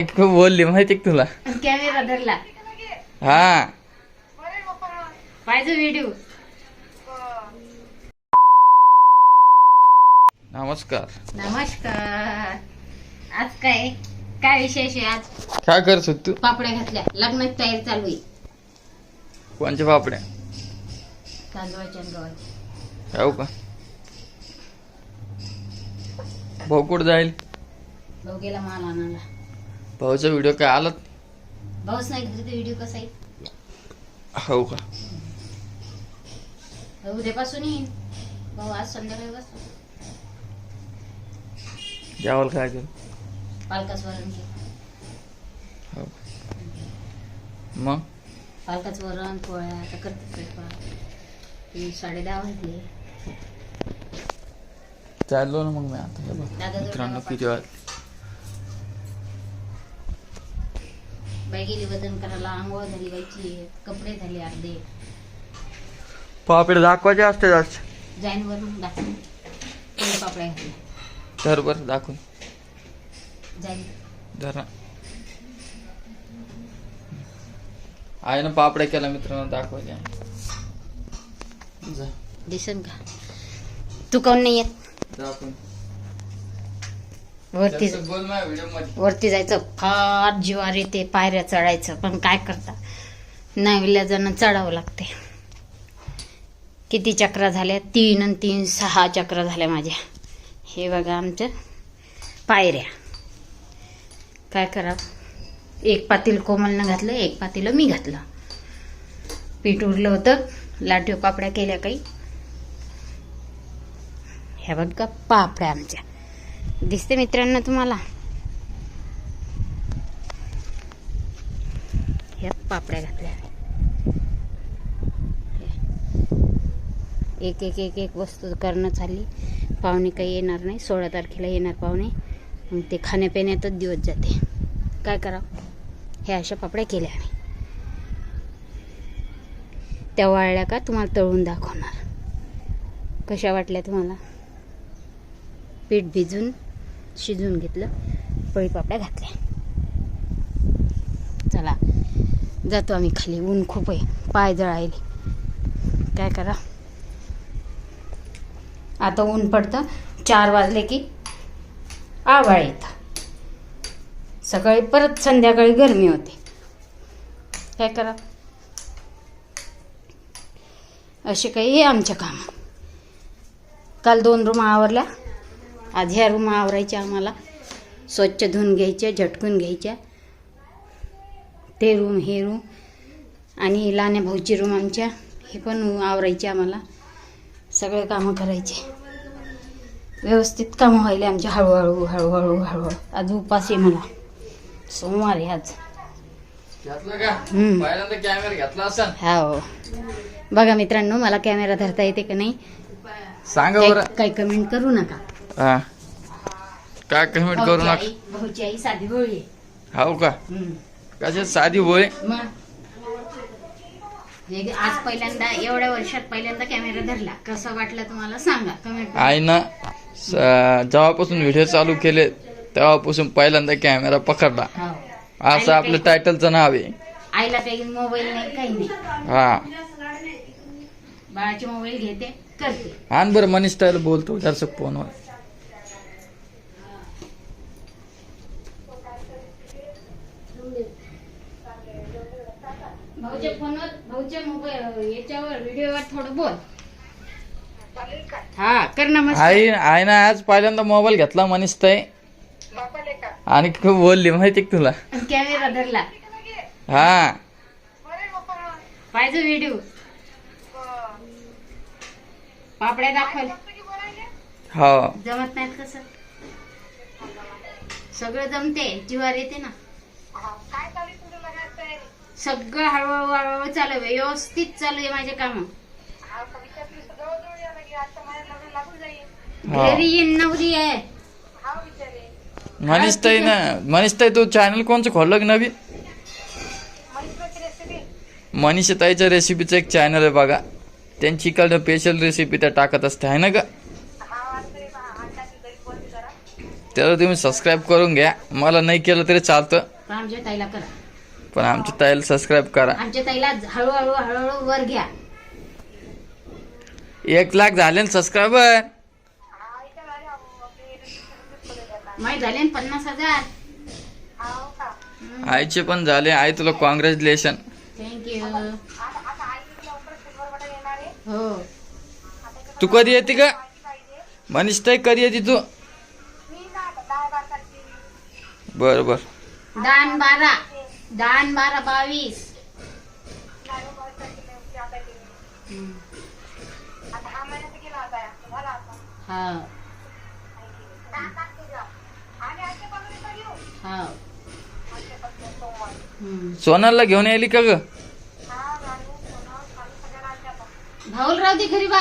खूप बोलली माहिती तुला? कॅमेरा धरला. हा. पाहिजे व्हिडिओ नमस्कार. नमस्कार. आज काय? काय विशेष आहे आज? काय करत तू? पापड्या घातल्या. लग्नाची तयारी चालू आहे. कोणच्या पापड्या? तांदूळाच्या आणि गव्हाच्या. का? भाऊ कुठं जाईल? भाऊ गेला माल आणायला. भाऊचा व्हिडिओ काय आला? भाऊच नाही घरी व्हिडिओ कसा आहे? हो का? भाऊ उद्यापासून येईन. भाऊ आज संध्याकाळी बस जेवायला काय केलं पालकाच वरण घे. हो मग? पालकाच वरण पोळ्या आता करते स्वयंपाक. ती साडे दहा वाजले. चाललो ना मग मी आता. हे बघ दादा मित्रांनो. किती वाज बाई गेली वजन करायला आंघोळ झाली बाईची कपडे झाले अर्धे. पापड दाखवायचे असते जास्त. जाईन वरून दाखवून. पोळी पापड्या घातल्या तर बरं दाखवून. जाईन. जरा आहे ना पापड्या केला मित्रांनो दाखवायचे दिसन का तू काऊन नाही येत दाखवून. वरती वरती जायचं फार जिवार येते पायऱ्या चढायचं पण काय करता? नाविल्या जण चढावं लागते. किती चक्रा झाल्या? तीन आणि तीन सहा चक्र झाल्या माझ्या. हे बघा आमच्या पायऱ्या. काय करावं एक पातील कोमलनं घातलं एक पातील मी घातलं. पीठ उरलं होतं लाटीव पापड्या केल्या काही. ह्या बघा पापड्या आमच्या. दिसते मित्रांनो तुम्हाला. ह्या पापड्या घातल्या. एक एक एक एक वस्तू करणं चालली. पाहुणे काही येणार नाही. सोळा तारखेला येणार पाहुणे. मग ते खाण्यापिण्यातच दिवस जाते. काय करावं? ह्या अशा पापड्या केल्या आम्ही. त्या वाळल्या का तुम्हाला तळून दाखवणार. कशा वाटल्या तुम्हाला? पीठ भिजून शिजून घेतलं. पळीपापड्या घातल्या. चला जातो आम्ही खाली. ऊन खूप आहे. पाय जळायले. काय करा? आता ऊन पडतं. चार वाजले की आभाळ येतं. सकाळी परत संध्याकाळी गरमी होते. काय करा? असे काही आमच्या काम. काल दोन रूम आवरल्या. आज ह्या रूम आवरायच्या आम्हाला. स्वच्छ धुवून घ्यायच्या झटकून घ्यायच्या. ते रूम हे रूम आणि लाण्या भाऊची रूम आमच्या. हे पण आवरायचे आम्हाला. सगळे कामं करायचे. व्यवस्थित कामं व्हायले आमच्या हळूहळू हळूहळू हळूहळू. आज उपास आहे मला सोमवार आहे आज. हा बघा मित्रांनो मला कॅमेरा धरता येते का नाही? सांगा काही कमेंट करू नका. हा. काय कमेंट करू भाऊची नका. आई भाऊची आई साधी भोळी. आहे हो का? हम्म. कशा साधी बोय मग हे आज पहिल्यांदा एवढ्या वर्षात पहिल्यांदा कॅमेरा धरला. कसं वाटलं तुम्हाला? सांगा कमेंट आहे ना स- जेव्हापासून व्हिडिओ चालू केले तेव्हापासून पहिल्यांदा कॅमेरा पकडला. असं आपलं टायटलचं नाव आहे. आईला काही मोबाईल नाही काही नाही. हा. बाळाचे मोबाईल घेते करते. आण बरं मनीष ताईला बोलतो जरसं फोनवर भाऊच्या फोनवर भाऊच्या मोबाईल याच्यावर व्हिडिओवर थोडं बोल. हा कर नमस्कार आई आहे ना आज पहिल्यांदा मोबाईल घेतला मनीष ताई. आणि खूप बोलली माहिती का तुला? कॅमेरा धरला. हा. पाहिजे व्हिडिओ. पापड्या दाखवल्या हो. जमत नाहीत कसं? सगळं जमते जीवार येते ना. सगळं हळूहळू हळूहळू चालू आहे व्यवस्थित चालू आहे माझे काम. हा. घरी येईन नवरी आहे. मनीष ताई ना मनीष ताई तू चॅनल कोणचं खोललं का नवीन? मनीषा ताईच्या रेसिपीचं एक चॅनल आहे बघा. त्यांची इकडं स्पेशल रेसिपी त्या टाकत असते आहे ना का त्याला तुम्ही सबस्क्राईब करून घ्या. मला नाही केलं तरी चालतं. आमच्या ताईला करा. पण आमच्या ताईला सबस्क्राईब करा. आमच्या ताईला हळूहळू हळूहळू वर घ्या. एक लाख झाले ना सबस्क्रायबर माहीत झाले ना पन्नास हजार. आईचे पण झाले. आई तुला कॉंग्रॅच्युलेशन थँक्यू हो. तू कधी येते का मनीष ताई कधी येते तू? बर बर दान बारा. दान बारा बावीस. हम्म. हा हा हम्म. सोनालला घेऊन यायली का ग? भाऊल राहू दे घरी बा.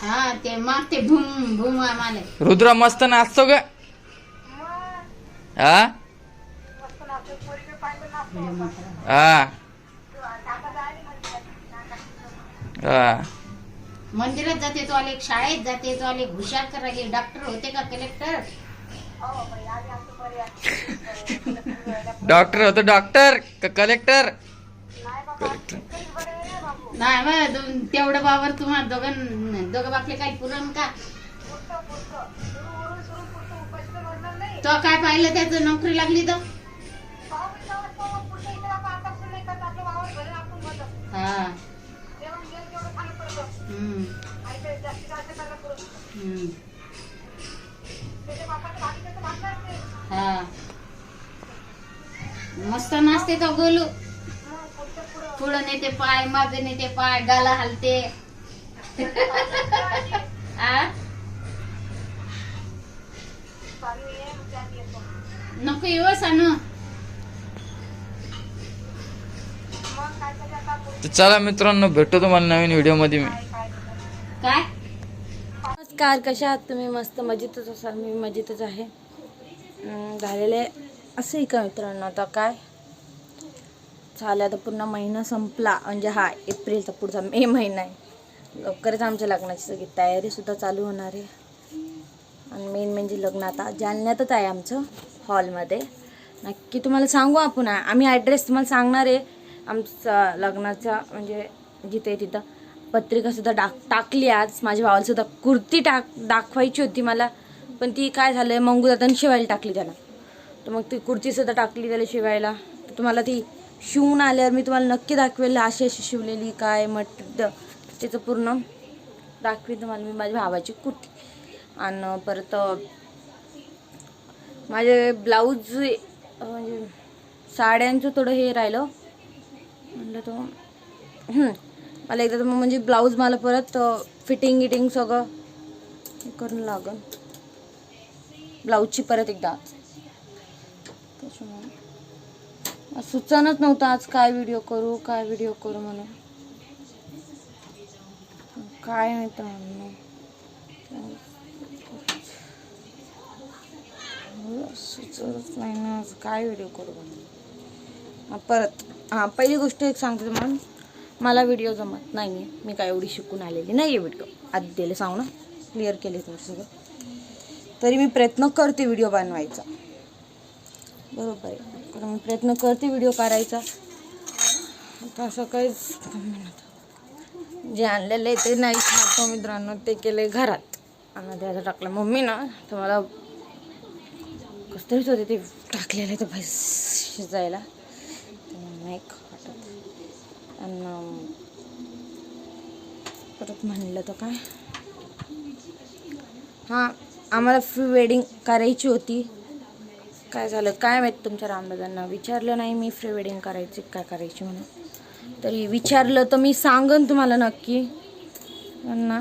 हा ते मग ते भूम भूम आम्हाला. रुद्रा मस्त नाचतो हा हा? मंदिरात जाते तो आले शाळेत जाते तो आले हुशार करायले डॉक्टर होते का कलेक्टर डॉक्टर होतो डॉक्टर का कलेक्टर नाही दोन- तेवढं बाबर तुम्हाला दोघं दोघं बापले काही पुरण का? तो काय पाहिलं त्याचं नोकरी लागली तर? हा. हा. मस्त नाचते तो गोलू. पुढं नेते पाय मागे नेते पाय गाला हलते. आ? नको येऊ सांग तर चला मित्रांनो भेटतो तुम्हाला नवीन व्हिडिओमध्ये मी. काय? नमस्कार कशा आहात तुम्ही? मस्त मजेतच असाल. मी मजेतच आहे. झालेले असंही का मित्रांनो? आता काय? झालं आता पूर्ण महिना संपला. म्हणजे हा एप्रिलचा पुढचा मे महिना आहे. लवकरच आमच्या लग्नाची सगळी तयारीसुद्धा चालू होणार आहे. आणि मेन म्हणजे लग्न आता जालन्यातच आहे आमचं हॉलमध्ये नक्की तुम्हाला सांगू आपण. आम्ही ॲड्रेस तुम्हाला सांगणार आहे. आमचा लग्नाचा म्हणजे जिथे तिथं पत्रिकासुद्धा टाक टाकली आज. माझ्या भावालासुद्धा कुर्ती टाक दाखवायची होती मला. पण ती काय झालं आहे मंगूदातांनी शिवायला टाकली त्याला. तर मग ती कुर्तीसुद्धा टाकली त्याला शिवायला. तुम्हाला ती शिवून आल्यावर मी तुम्हाला नक्की दाखवेल अशी अशी शिवलेली काय मट त्याचं पूर्ण दाखवी तुम्हाला मी माझ्या भावाची कुर्ती. आणि परत माझे ब्लाऊज म्हणजे साड्यांचं थोडं हे राहिलं. म्हटलं तो मला एकदा तर मग म्हणजे ब्लाऊज मला परत फिटिंग गिटिंग सगळं करून लागन ब्लाऊजची परत एकदा. त्याच्यामुळे. आज सुचनच नव्हतं आज काय व्हिडिओ करू काय व्हिडिओ करू म्हणून. काय मित्रांनो सुचतच नाही ना आज काय व्हिडिओ करू म्हणून. परत हां पहिली गोष्ट एक सांगते तुम्हाला. मला व्हिडिओ जमत नाही आहे. मी काय एवढी शिकून आलेली नाही आहे व्हिडिओ आधी दिले सांग ना? क्लिअर केले तर सगळं. तरी मी प्रयत्न करते व्हिडिओ बनवायचा. बरोबर आहे. मी प्रयत्न करते व्हिडिओ करायचा आता असं काहीच जे आणलेलं आहे ते नाही खातो मित्रांनो. ते केले घरात. आणि त्याचं टाकलं मम्मी ना. तर मला कसं तरीच होते ते टाकलेलं आहे ते भाई शिजायला. नाही खाटत आणि परत म्हणलं तर काय? हां आम्हाला फ्री वेडिंग करायची होती. काय झालं? काय माहीत तुमच्या रामदादांना? विचारलं नाही मी फ्री वेडिंग करायची काय करायची म्हणून. तरी विचारलं तर मी सांगन तुम्हाला नक्की. त्यांना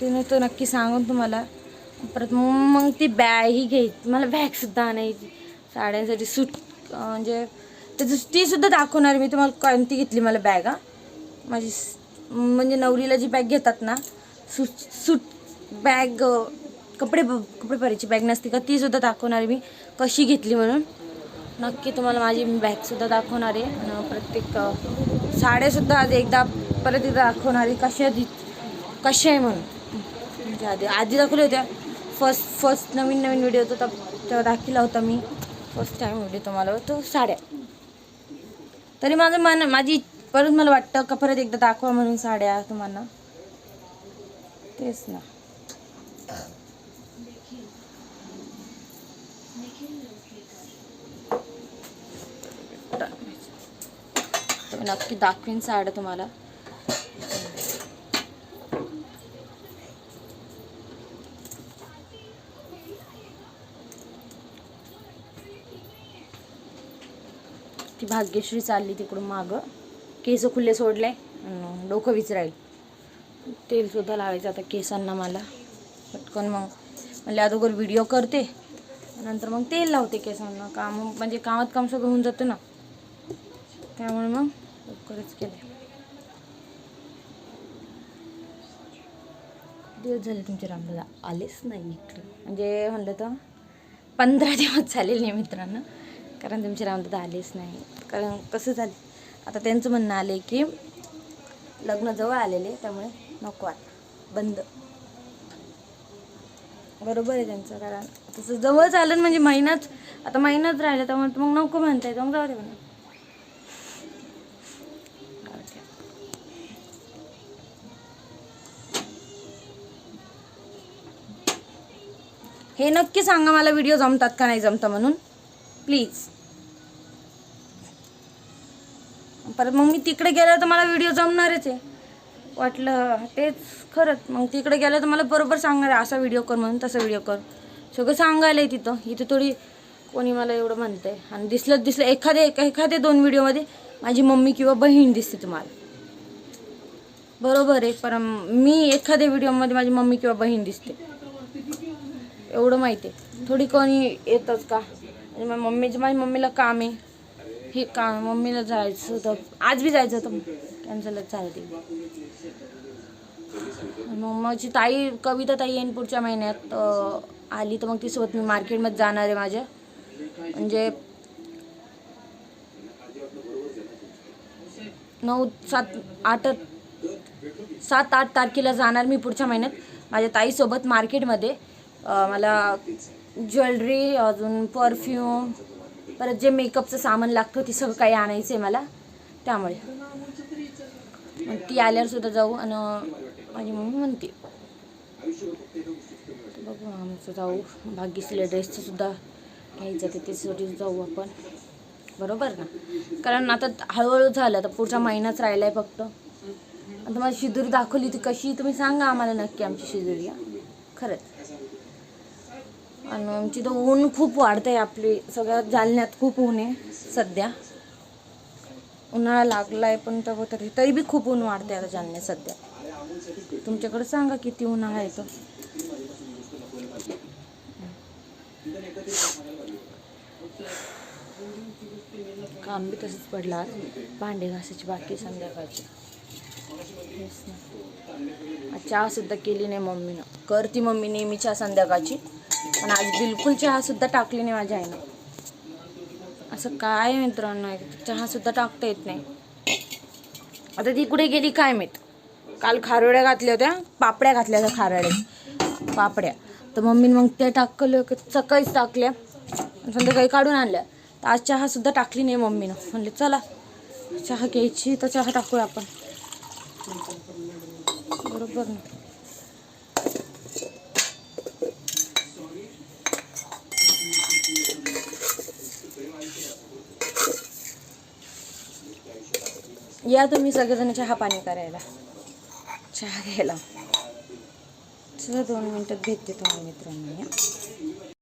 तिने तर नक्की सांगून तुम्हाला. परत मग ती बॅग ही घ्यायची. मला बॅगसुद्धा आणायची. साड्यांसाठी सूट म्हणजे त्याचं तीसुद्धा दाखवणार मी. तुम्हाला कोणती घेतली मला बॅग हा? माझी म्हणजे नवरीला जी बॅग घेतात ना सूट सूट बॅग कपडे कपडे भरायची बॅग नसते का तीसुद्धा दाखवणार मी. कशी घेतली म्हणून. नक्की तुम्हाला माझी बॅगसुद्धा दाखवणार आहे. प्रत्येक साड्यासुद्धा आज एकदा परत एकदा दाखवणार आहे. कशा दि कशा आहे म्हणून. म्हणजे आधी आधी दाखवल्या होत्या. फर्स्ट फर्स्ट नवीन नवीन व्हिडिओ होता तेव्हा दाखवला होता मी. फर्स्ट टाईम व्हिडिओ तुम्हाला. तो साड्या. तरी माझं मन माझी परत मला वाटतं का परत एकदा दाखवा म्हणून साड्या तुम्हाला. तेच ना. नक्की दाखवीन साड्या तुम्हाला. ती भाग्यश्री चालली तिकडून मागं. केस खुले सोडले. डोकं विचराईल तेलसुद्धा लावायचं आता केसांना मला. पटकन मग. म्हणले अगोदर व्हिडिओ करते. नंतर मग तेल लावते केसांना. काम म्हणजे कामात काम सगळं होऊन जातं ना. त्यामुळे मग लवकरच केले दिवस झाले तुमचे रामदादा? आलेच नाही इकडे. म्हणजे म्हणलं तर पंधरा दिवस झालेले नाही मित्रांनो. कारण तुमचे रामदादा आलेच नाही. कारण कसं झालं आता त्यांचं म्हणणं आलं की लग्न जवळ आलेले त्यामुळे नको आता. बंद. बरोबर आहे त्यांचं कारण तसं जवळच आलं म्हणजे महिनाच आता महिनाच राहिला त्यामुळे मग नको म्हणता येतं मग जाऊ दे म्हणा. हे नक्की सांगा मला व्हिडिओ जमतात का नाही जमतं म्हणून. प्लीज परत मग मी तिकडे गेलं तर मला व्हिडिओ जमणारच आहे. वाटलं तेच खरंच. मग तिकडे गेलं तर मला बरोबर सांगणार आहे असा व्हिडिओ कर म्हणून तसा व्हिडिओ कर. सगळं सांगायला आहे तिथं. इथं थोडी कोणी मला एवढं म्हणतंय. आणि दिसलं दिसलं एखाद्या एका एखाद्या दोन व्हिडिओमध्ये माझी मम्मी किंवा बहीण दिसते तुम्हाला. बरोबर आहे पण मी एखाद्या व्हिडिओमध्ये माझी मम्मी किंवा बहीण दिसते. एवढं माहिती आहे. थोडी कोणी येतच का? आणि माझ्या मम्मीचं माझ्या मम्मीला काम आहे. हे का मम्मीला जायचं होतं. आज बी जायचं होतं. कॅन्सलच झालं ते. मग माझी ताई कविता ताई येईन पुढच्या महिन्यात. आली तर मग तिसोबत मी मार्केटमध्ये जाणार आहे माझ्या. म्हणजे नऊ सात आठ सात आठ तारखेला जाणार मी पुढच्या महिन्यात. माझ्या ताईसोबत मार्केटमध्ये. मला ज्वेलरी अजून परफ्यूम परत जे मेकअपचं सामान लागतं ते सगळं काही आणायचं आहे मला. त्यामुळे. मग ती आल्यावर सुद्धा जाऊ आणि माझी मम्मी म्हणते बघू आमचं जाऊ. भाग्यश्रीला ड्रेसचं सुद्धा घ्यायचं ते त्याच्यासाठी जाऊ आपण. बरोबर ना कारण आता हळूहळू झालं तर पुढचा महिनाच राहिला आहे फक्त. आणि तुम्हाला शिदुरी दाखवली ती कशी? तुम्ही सांगा आम्हाला नक्की आमची शिदुरी खरंच. आणि आमची तर ऊन खूप वाढते आहे आपली. सगळ्या जालन्यात खूप ऊन आहे सध्या. उन्हाळा लागला आहे पण तर तरी तरी बी खूप ऊन वाढते आता जालन्यात सध्या. तुमच्याकडे सांगा किती उन्हाळा आहे काम बी तसंच पडला भांडे घासायची बाकी संध्याकाळची. चहा सुद्धा केली नाही मम्मीनं. करती मम्मी नेहमी चहा संध्याकाळची. पण आज बिलकुल चहासुद्धा टाकली नाही माझ्या आईनं. असं काय मित्रांनो चहासुद्धा टाकता येत नाही. आता ती कुठे गेली काय माहीत? काल खारोड्या घातल्या होत्या पापड्या घातल्या होत्या खारोड्या पापड्या. तर मम्मीने मग त्या टाकलं सकाळीच टाकल्या. संध्याकाळी काढून आणल्या. तर आज चहासुद्धा टाकली नाही मम्मीनं. म्हणले चला चहा घ्यायची तर चहा टाकूया आपण. बरोबर ना? या तुम्ही सगळेजण चहा पाणी करायला. चहा घ्यायला. चला दोन मिनटात भेटते तुम्हाला मित्रांनो या.